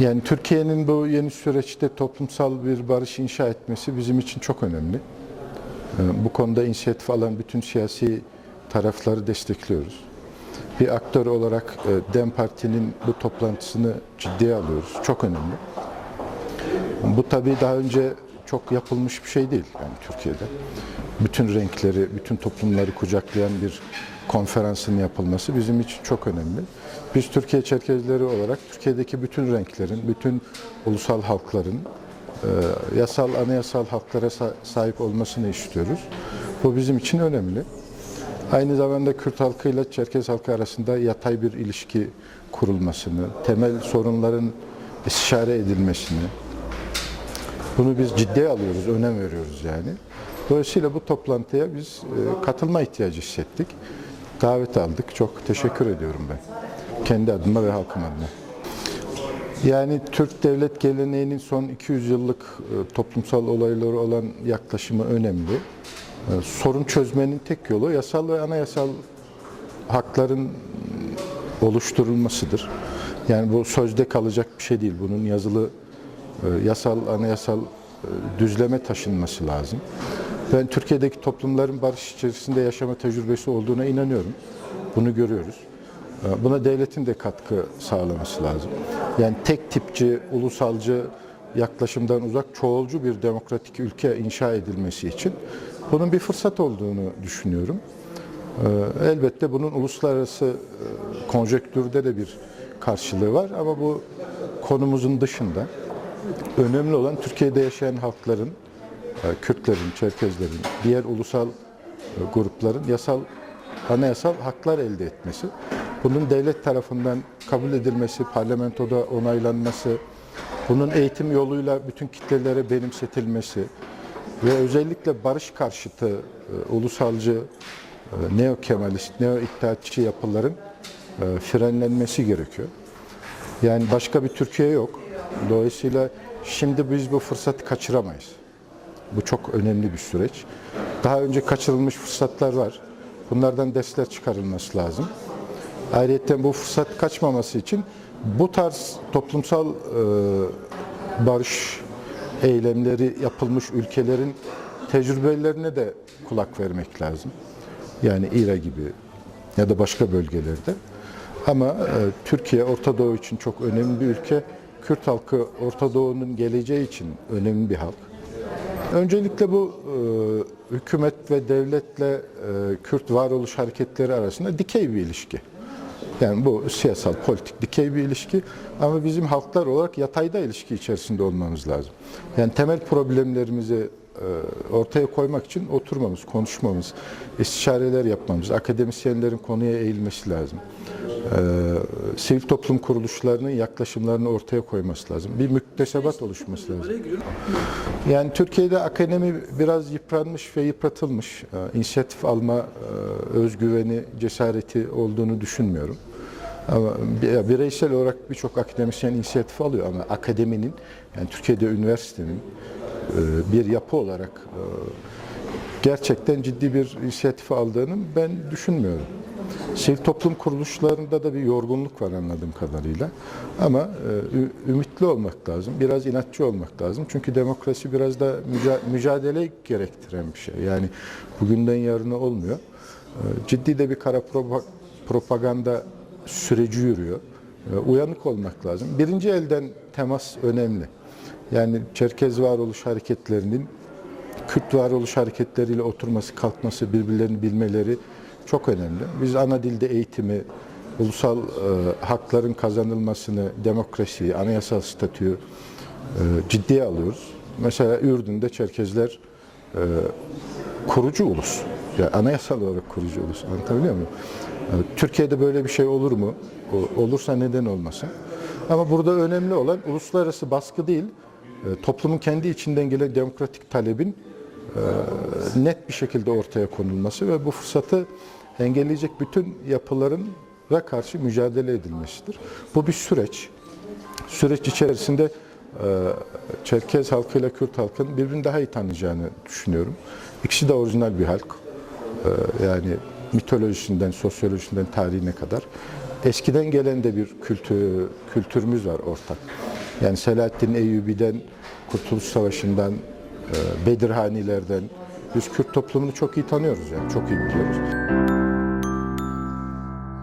Yani Türkiye'nin bu yeni süreçte toplumsal bir barış inşa etmesi bizim için çok önemli. Ee, Bu konuda inisiyatif alan bütün siyasi tarafları destekliyoruz. Bir aktör olarak e, DEM Parti'nin bu toplantısını ciddiye alıyoruz. Çok önemli. Bu tabii daha önce çok yapılmış bir şey değil yani Türkiye'de. Bütün renkleri, bütün toplumları kucaklayan bir konferansın yapılması bizim için çok önemli. Biz Türkiye Çerkezleri olarak Türkiye'deki bütün renklerin, bütün ulusal halkların e, yasal, anayasal haklara sa- sahip olmasını istiyoruz. Bu bizim için önemli. Aynı zamanda Kürt halkıyla Çerkez halkı arasında yatay bir ilişki kurulmasını, temel sorunların istişare edilmesini, bunu biz ciddiye alıyoruz, önem veriyoruz yani. Dolayısıyla bu toplantıya biz e, katılma ihtiyacı hissettik. Davet aldık. Çok teşekkür ediyorum ben. Kendi adıma ve halkım adına. Yani Türk devlet geleneğinin son 200 yıllık e, toplumsal olayları olan yaklaşımı önemli. E, Sorun çözmenin tek yolu yasal ve anayasal hakların oluşturulmasıdır. Yani bu sözde kalacak bir şey değil. Bunun yazılı yasal, anayasal e, düzleme taşınması lazım. Ben Türkiye'deki toplumların barış içerisinde yaşama tecrübesi olduğuna inanıyorum. Bunu görüyoruz. E, Buna devletin de katkı sağlaması lazım. Yani tek tipçi, ulusalcı yaklaşımdan uzak çoğulcu bir demokratik ülke inşa edilmesi için bunun bir fırsat olduğunu düşünüyorum. Elbette bunun uluslararası e, konjektürde de bir karşılığı var ama bu konumuzun dışında önemli olan Türkiye'de yaşayan halkların, e, Kürtlerin, Çerkezlerin, diğer ulusal e, grupların yasal, anayasal haklar elde etmesi. Bunun devlet tarafından kabul edilmesi, parlamentoda onaylanması, bunun eğitim yoluyla bütün kitlelere benimsetilmesi ve özellikle barış karşıtı, e, ulusalcı, neo-kemalist, neo-iddiatçı yapıların frenlenmesi gerekiyor. Yani başka bir Türkiye yok. Dolayısıyla şimdi biz bu fırsatı kaçıramayız. Bu çok önemli bir süreç. Daha önce kaçırılmış fırsatlar var. Bunlardan dersler çıkarılması lazım. Ayrıca bu fırsat kaçmaması için bu tarz toplumsal e, barış eylemleri yapılmış ülkelerin tecrübelerine de kulak vermek lazım. Yani İra gibi ya da başka bölgelerde. Ama e, Türkiye Orta Doğu için çok önemli bir ülke. Kürt halkı Orta Doğu'nun geleceği için önemli bir halk. Öncelikle bu e, hükümet ve devletle e, Kürt varoluş hareketleri arasında dikey bir ilişki. Yani bu siyasal, politik dikey bir ilişki ama bizim halklar olarak yatayda ilişki içerisinde olmamız lazım. Yani temel problemlerimizi e, ortaya koymak için oturmamız, konuşmamız, istişareler yapmamız, akademisyenlerin konuya eğilmesi lazım. E, sivil toplum kuruluşlarının yaklaşımlarını ortaya koyması lazım. Bir müktesebat oluşması lazım. Yani Türkiye'de akademi biraz yıpranmış ve yıpratılmış. Ee, İnisiyatif alma e, özgüveni, cesareti olduğunu düşünmüyorum. Ama bi- bireysel olarak birçok akademisyen inisiyatif alıyor ama akademinin, yani Türkiye'de üniversitenin e, bir yapı olarak e, gerçekten ciddi bir inisiyatif aldığını ben düşünmüyorum. Sivil toplum kuruluşlarında da bir yorgunluk var anladığım kadarıyla. Ama e, ümitli olmak lazım, biraz inatçı olmak lazım. Çünkü demokrasi biraz da müca- mücadele gerektiren bir şey. Yani bugünden yarına olmuyor. E, Ciddi de bir kara propa- propaganda süreci yürüyor. E, Uyanık olmak lazım. Birinci elden temas önemli. Yani Çerkez varoluş hareketlerinin Kürt varoluş hareketleriyle oturması, kalkması, birbirlerini bilmeleri çok önemli. Biz ana dilde eğitimi, ulusal e, hakların kazanılmasını, demokrasiyi, anayasal statüyü e, ciddiye alıyoruz. Mesela Ürdün'de Çerkezler e, kurucu ulus. Yani anayasal olarak kurucu ulus. Anlatabiliyor muyum? E, Türkiye'de böyle bir şey olur mu? O- olursa neden olmasın? Ama burada önemli olan uluslararası baskı değil, e, toplumun kendi içinden gelen demokratik talebin net bir şekilde ortaya konulması ve bu fırsatı engelleyecek bütün yapıların karşı mücadele edilmesidir. Bu bir süreç. Süreç içerisinde e, Çerkez halkıyla Kürt halkının birbirini daha iyi tanıyacağını düşünüyorum. İkisi de orijinal bir halk. E, yani mitolojisinden, sosyolojisinden, tarihine kadar. Eskiden gelen de bir kültür, kültürümüz var ortak. Yani Selahaddin Eyyubi'den, Kurtuluş Savaşı'ndan, Bedirhanilerden biz Kürt toplumunu çok iyi tanıyoruz yani çok iyi biliyoruz.